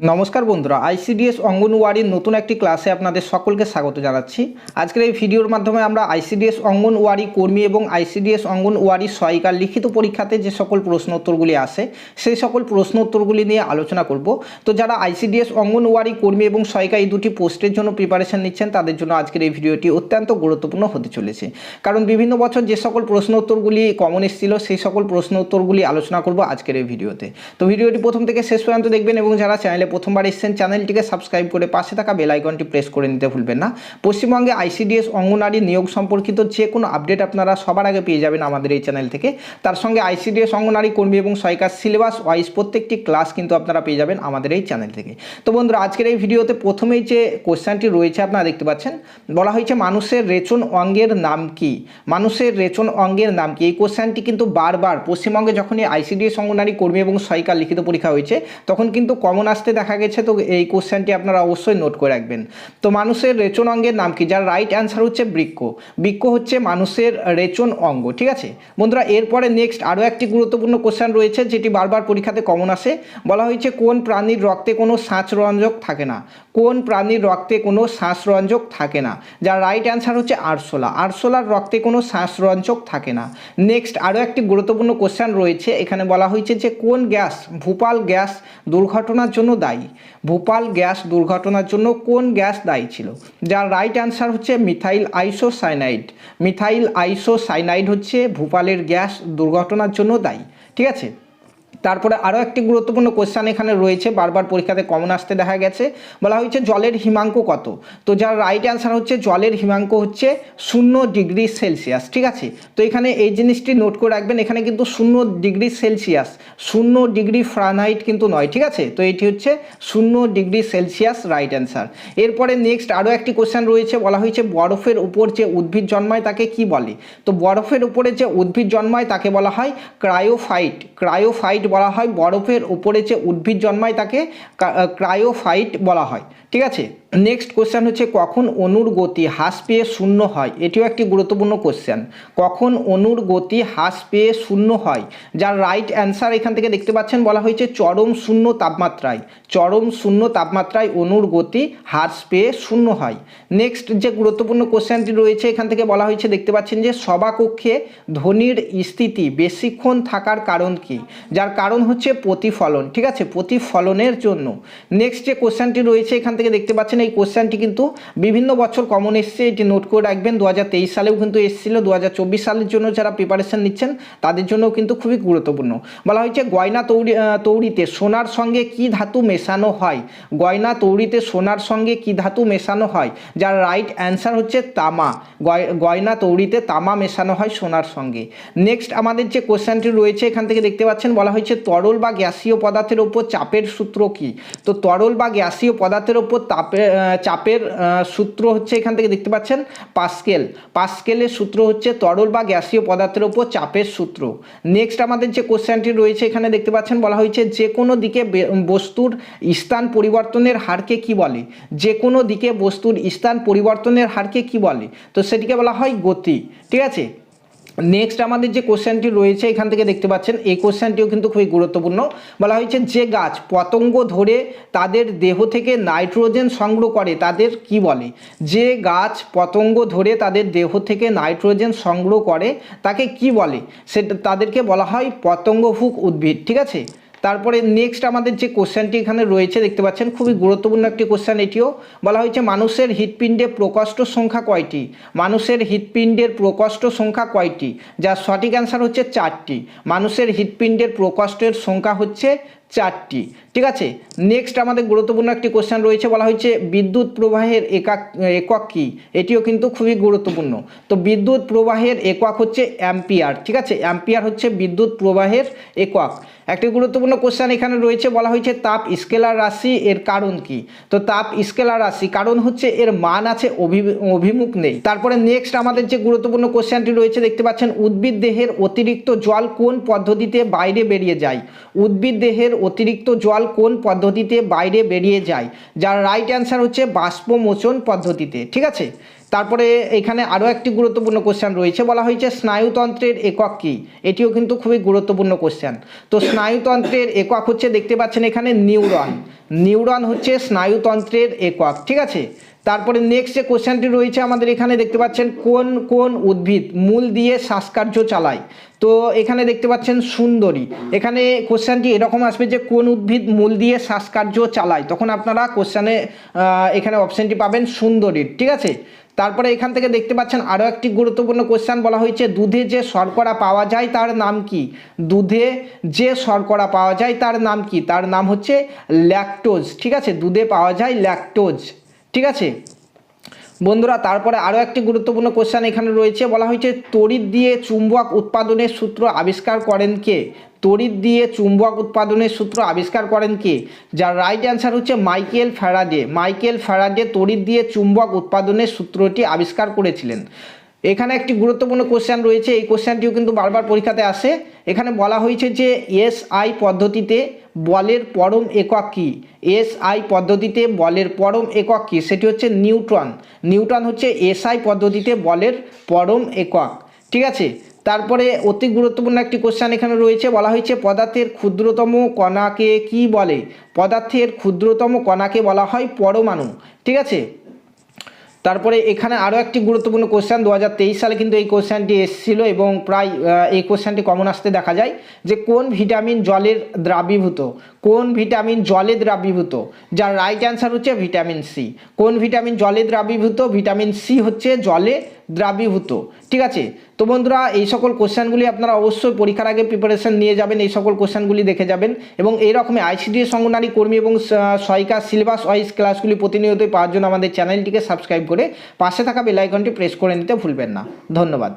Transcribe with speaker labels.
Speaker 1: নমস্কার বন্ধুরা আইসিডিএস অঙ্গনওয়াড়ির নতুন একটি ক্লাসে আপনাদের সকলকে স্বাগত জানাচ্ছি। আজকের এই ভিডিওর মাধ্যমে আমরা আইসিডিএস অঙ্গনওয়াড়ি কর্মী এবং আইসিডিএস অঙ্গনওয়াড়ি সহায়িকার লিখিত পরীক্ষাতে যে সকল প্রশ্ন উত্তরগুলি আসে, সেই সকল প্রশ্ন উত্তরগুলি নিয়ে আলোচনা করব। তো যারা আইসিডিএস অঙ্গনওয়াড়ি কর্মী এবং সহায়িকা এই দুটি পোস্টের জন্য প্রিপারেশন নিচ্ছেন, তাদের জন্য আজকের এই ভিডিওটি অত্যন্ত গুরুত্বপূর্ণ হতে চলেছে। কারণ বিভিন্ন বছর যে সকল প্রশ্ন উত্তরগুলি কমন এসেছিল, সেই সকল প্রশ্ন উত্তরগুলি আলোচনা করব আজকের এই ভিডিওতে। তো ভিডিওটি প্রথম থেকে শেষ পর্যন্ত দেখবেন এবং যারা চ্যানেলে প্রথমবার এসেছেন, চ্যানেলটিকে সাবস্ক্রাইব করে পাশে থাকা বেল আইকনটি প্রেস করে নিতে ভুলবেন না। পশ্চিমবঙ্গে আইসিডিএস অঙ্গনারী নিয়োগ সম্পর্কিত যে কোনো আপডেট আপনারা সবার আগে পেয়ে যাবেন আমাদের এই চ্যানেল থেকে। তার সঙ্গে আইসিডিএস অঙ্গনারী কর্মী এবং সহায়িকার সিলেবাস ওয়াইজ প্রত্যেকটি ক্লাস কিন্তু আপনারা পেয়ে যাবেন আমাদের এই চ্যানেল থেকে। তো বন্ধুরা, আজকের এই ভিডিওতে প্রথমেই যে কোশ্চেনটি রয়েছে আপনারা দেখতে পাচ্ছেন, বলা হয়েছে মানুষের রেচন অঙ্গের নাম কি? মানুষের রেচন অঙ্গের নাম কি? এই কোশ্চেনটি কিন্তু বারবার পশ্চিমবঙ্গে যখনই আইসিডিএস অঙ্গনারী কর্মী এবং সহায়িকার লিখিত পরীক্ষা হয়েছে, তখন কিন্তু কমন আসতে দেখা গেছে, তো এই কোশ্চেনটি আপনারা অবশ্যই নোট করে রাখবেন। তো মানুষের রেচন অঙ্গের নাম কি? যার রাইট অ্যান্সার হচ্ছে বৃক্ষ বৃক্ষ হচ্ছে মানুষের রেচন অঙ্গ, ঠিক আছে? বন্ধুরা, এরপরে নেক্সট আরও একটি গুরুত্বপূর্ণ কোশ্চেন রয়েছে, যেটি বারবার পরীক্ষাতে কমন আসে। বলা হয়েছে, কোন প্রাণীর রক্তে কোনো সাঁচরঞ্জক থাকে না? কোন প্রাণীর রক্তে কোনো শ্বাসরঞ্জক থাকে না? যার রাইট অ্যান্সার হচ্ছে আরশোলা। আরশোলার রক্তে কোনো শ্বাসরঞ্জক থাকে না। নেক্সট আরও একটি গুরুত্বপূর্ণ কোশ্চেন রয়েছে। এখানে বলা হয়েছে যে কোন গ্যাস, ভূপাল গ্যাস দুর্ঘটনার জন্য দায়ী? ভূপাল গ্যাস দুর্ঘটনার জন্য কোন গ্যাস দায়ী ছিল? যার রাইট অ্যান্সার হচ্ছে মিথাইল আইসোসাইনাইড মিথাইল আইসোসাইনাইড হচ্ছে ভূপালের গ্যাস দুর্ঘটনার জন্য দায়ী। ঠিক আছে? তারপরে আরও একটি গুরুত্বপূর্ণ কোশ্চেন এখানে রয়েছে, বারবার পরীক্ষাতে কমন আসতে দেখা গেছে। বলা হয়েছে জলের হিমাঙ্ক কত? তো যার রাইট অ্যান্সার হচ্ছে, জলের হিমাঙ্ক হচ্ছে শূন্য ডিগ্রি সেলসিয়াস, ঠিক আছে? তো এখানে এই জিনিসটি নোট করে রাখবেন, এখানে কিন্তু শূন্য ডিগ্রি সেলসিয়াস, শূন্য ডিগ্রি ফ্রানহাইট কিন্তু নয়, ঠিক আছে? তো এটি হচ্ছে শূন্য ডিগ্রি সেলসিয়াস রাইট অ্যান্সার এরপরে নেক্সট আরও একটি কোশ্চেন রয়েছে, বলা হয়েছে বরফের উপর যে উদ্ভিদ জন্মায় তাকে কি বলে? তো বরফের উপরে যে উদ্ভিদ জন্মায় তাকে বলা হয় ক্রায়োফাইট ক্রায়োফাইট বলা হয় বরফের উপরে যে উদ্ভিদ জন্মায় তাকে ক্রায়োফাইট বলা হয়। ঠিক আছে? নেক্সট কোশ্চেন হচ্ছে, কখন অনুর গতি হ্রাস পেয়ে শূন্য হয়? এটিও একটি গুরুত্বপূর্ণ কোশ্চেন কখন অনুর গতি হ্রাস পেয়ে শূন্য হয়? যার রাইট অ্যান্সার এখান থেকে দেখতে পাচ্ছেন, বলা হয়েছে চরম শূন্য তাপমাত্রায়। চরম শূন্য তাপমাত্রায় অনুর গতি হ্রাস পেয়ে শূন্য হয়। নেক্সট যে গুরুত্বপূর্ণ কোশ্চেনটি রয়েছে, এখান থেকে বলা হয়েছে, দেখতে পাচ্ছেন যে সভাকক্ষে ধ্বনির স্থিতি বেশিক্ষণ থাকার কারণ কি? যার কারণ হচ্ছে প্রতিফলন, ঠিক আছে? প্রতিফলনের জন্য। নেক্সট যে কোশ্চেনটি রয়েছে, এখান থেকে দেখতে পাচ্ছেন এই কোশ্চেনটি কিন্তু বিভিন্ন বছর কমন এসছে, এটি নোট করে রাখবেন। দু হাজার তেইশ সালেও কিন্তু এসেছিল দু হাজার চব্বিশ সালের জন্য যারা প্রিপারেশন নিচ্ছেন, তাদের জন্যও কিন্তু খুবই গুরুত্বপূর্ণ। বলা হয়েছে গয়না তৈরি তৈরিতে সোনার সঙ্গে কি ধাতু মেশানো হয়? গয়না তৈরিতে সোনার সঙ্গে কি ধাতু মেশানো হয়? যার রাইট অ্যান্সার হচ্ছে তামা। গয়না তৈরিতে তামা মেশানো হয় সোনার সঙ্গে। নেক্সট আমাদের যে কোশ্চেনটি রয়েছে, এখান থেকে দেখতে পাচ্ছেন, বলা হয়েছে তরল বা গ্যাসীয় পদার্থের ওপর চাপের সূত্র কি? তো তরল বা গ্যাসীয় পদার্থের ওপর তাপের চাপের সূত্র হচ্ছে এখান থেকে দেখতে পাচ্ছেন পাস্কেল। পাস্কেলের সূত্র হচ্ছে তরল বা গ্যাসীয় পদার্থের ওপর চাপের সূত্র। নেক্সট আমাদের যে কোশ্চেনটি রয়েছে, এখানে দেখতে পাচ্ছেন বলা হয়েছে যে কোনো দিকে বস্তুর স্থান পরিবর্তনের হারকে কি বলে? যে কোনো দিকে বস্তুর স্থান পরিবর্তনের হারকে কি বলে? তো সেটিকে বলা হয় গতি। ঠিক আছে? নেক্সট আমাদের যে কোশ্চেনটি রয়েছে, এখান থেকে দেখতে পাচ্ছেন, এই কোশ্চেনটিও কিন্তু খুবই গুরুত্বপূর্ণ। বলা হয়েছে যে গাছ পতঙ্গ ধরে তাদের দেহ থেকে নাইট্রোজেন সংগ্রহ করে, তাদের কি বলে? যে গাছ পতঙ্গ ধরে তাদের দেহ থেকে নাইট্রোজেন সংগ্রহ করে, তাকে কি বলে? সেটা তাদেরকে বলা হয় পতঙ্গভুক উদ্ভিদ, ঠিক আছে? তারপরে নেক্সট আমাদের যে কোশ্চেনটি এখানে রয়েছে, দেখতে পাচ্ছেন খুবই গুরুত্বপূর্ণ একটি কোশ্চেন এটিও বলা হয়েছে মানুষের হৃৎপিণ্ডে প্রকষ্ট সংখ্যা কয়টি? মানুষের হৃৎপিণ্ডের প্রকষ্ট সংখ্যা কয়টি? যার সঠিক অ্যান্সার হচ্ছে চারটি। মানুষের হৃৎপিণ্ডের প্রকষ্টের সংখ্যা হচ্ছে চারটি। ঠিক আছে? নেক্সট আমাদের গুরুত্বপূর্ণ একটি কোশ্চেন রয়েছে, বলা হয়েছে বিদ্যুৎ প্রবাহের একক একক কী? এটিও কিন্তু খুবই গুরুত্বপূর্ণ। তো বিদ্যুৎ প্রবাহের একক হচ্ছে অ্যাম্পিয়ার, ঠিক আছে? অ্যাম্পিয়ার হচ্ছে বিদ্যুৎ প্রবাহের একক। একটি গুরুত্বপূর্ণ কোশ্চেন এখানে রয়েছে, বলা হয়েছে তাপ স্কেলার রাশি এর কারণ কি? তো তাপ স্কেলার রাশি, কারণ হচ্ছে এর মান আছে অভিমুখ নেই। তারপরে নেক্সট আমাদের যে গুরুত্বপূর্ণ কোশ্চেনটি রয়েছে, দেখতে পাচ্ছেন উদ্ভিদ দেহের অতিরিক্ত জল কোন পদ্ধতিতে বাইরে বেরিয়ে যায়? উদ্ভিদ দেহের অতিরিক্ত জল কোন পদ্ধতিতে বাইরে বেরিয়ে যায়? যার রাইট অ্যান্সার হচ্ছে বাষ্পমোচন পদ্ধতিতে, ঠিক আছে? তারপরে এখানে আরও একটি গুরুত্বপূর্ণ কোশ্চেন রয়েছে। বলা হয়েছে, স্নায়ুতন্ত্রের একক কী? এটিও কিন্তু খুবই গুরুত্বপূর্ণ কোশ্চেন তো স্নায়ুতন্ত্রের একক হচ্ছে, দেখতে পাচ্ছেন এখানে নিউরন। নিউরন হচ্ছে স্নায়ুতন্ত্রের একক, ঠিক আছে? তারপরে নেক্সট যে কোশ্চেনটি রয়েছে আমাদের এখানে, দেখতে পাচ্ছেন কোন কোন উদ্ভিদ মূল দিয়ে শ্বাসকার্য চালায়? তো এখানে দেখতে পাচ্ছেন সুন্দরী। এখানে কোশ্চেনটি এরকম আসবে যে, কোন উদ্ভিদ মূল দিয়ে শ্বাসকার্য চালায়? তখন আপনারা কোশ্চেনে এখানে অপশানটি পাবেন সুন্দরীর, ঠিক আছে? তারপরে এখান থেকে দেখতে পাচ্ছেন আরও একটি গুরুত্বপূর্ণ কোশ্চেন বলা হয়েছে, দুধে যে শর্করা পাওয়া যায় তার নাম কি? দুধে যে শর্করা পাওয়া যায় তার নাম কি? তার নাম হচ্ছে ল্যাকটোজ ঠিক আছে? দুধে পাওয়া যায় ল্যাকটোজ ঠিক আছে? বন্ধুরা, তারপরে আরও একটি গুরুত্বপূর্ণ কোশ্চেন এখানে রয়েছে, বলা হয়েছে, তড়িৎ দিয়ে চুম্বক উৎপাদনের সূত্র আবিষ্কার করেন কে? তড়িৎ দিয়ে চুম্বক উৎপাদনের সূত্র আবিষ্কার করেন কে? যার রাইট অ্যান্সার হচ্ছে মাইকেল ফ্যারাডে। মাইকেল ফ্যারাডে তড়িৎ দিয়ে চুম্বক উৎপাদনের সূত্রটি আবিষ্কার করেছিলেন। এখানে একটি গুরুত্বপূর্ণ কোশ্চেন রয়েছে। এই কোশ্চেনটিও কিন্তু বারবার পরীক্ষাতে আসে। এখানে বলা হয়েছে যে এস আই পদ্ধতিতে বলের পরম একক কী? এস আই পদ্ধতিতে বলের পরম একক কী? সেটি হচ্ছে নিউট্রন। নিউটন হচ্ছে এসআই পদ্ধতিতে বলের পরম একক। ঠিক আছে? তারপরে অতি গুরুত্বপূর্ণ একটি কোশ্চেন এখানে রয়েছে। বলা হয়েছে, পদার্থের ক্ষুদ্রতম কণাকে কি বলে? পদার্থের ক্ষুদ্রতম কণাকে বলা হয় পরমাণু। ঠিক আছে? তারপরে এখানে আরও একটি গুরুত্বপূর্ণ কোশ্চেন দু হাজার তেইশ সালে কিন্তু এই কোশ্চেনটি এসেছিল এবং প্রায় এই কোশ্চেনটি কমন আসতে দেখা যায় যে কোন ভিটামিন জলের দ্রাবীভূত? কোন ভিটামিন জলে দ্রাবীভূত? যার রাইট অ্যান্সার হচ্ছে ভিটামিন সি কোন ভিটামিন জলে দ্রাবীভূত? ভিটামিন সি হচ্ছে জলে দ্রাবীভূত। ঠিক আছে? তো বন্ধুরা, এই সকল কোশ্চেনগুলি আপনারা অবশ্যই পরীক্ষার আগে প্রিপারেশন নিয়ে যাবেন, এই সকল কোশ্চেনগুলি দেখে যাবেন এবং এই রকমই আইসিডিএস অঙ্গনারী কর্মী এবং সহায়িকা সিলেবাস ওয়াইজ ক্লাসগুলি প্রতিনিয়তই পাওয়ার জন্য আমাদের চ্যানেলটিকে সাবস্ক্রাইব করে পাশে থাকা বেলাইকনটি প্রেস করে নিতে ভুলবেন না। ধন্যবাদ।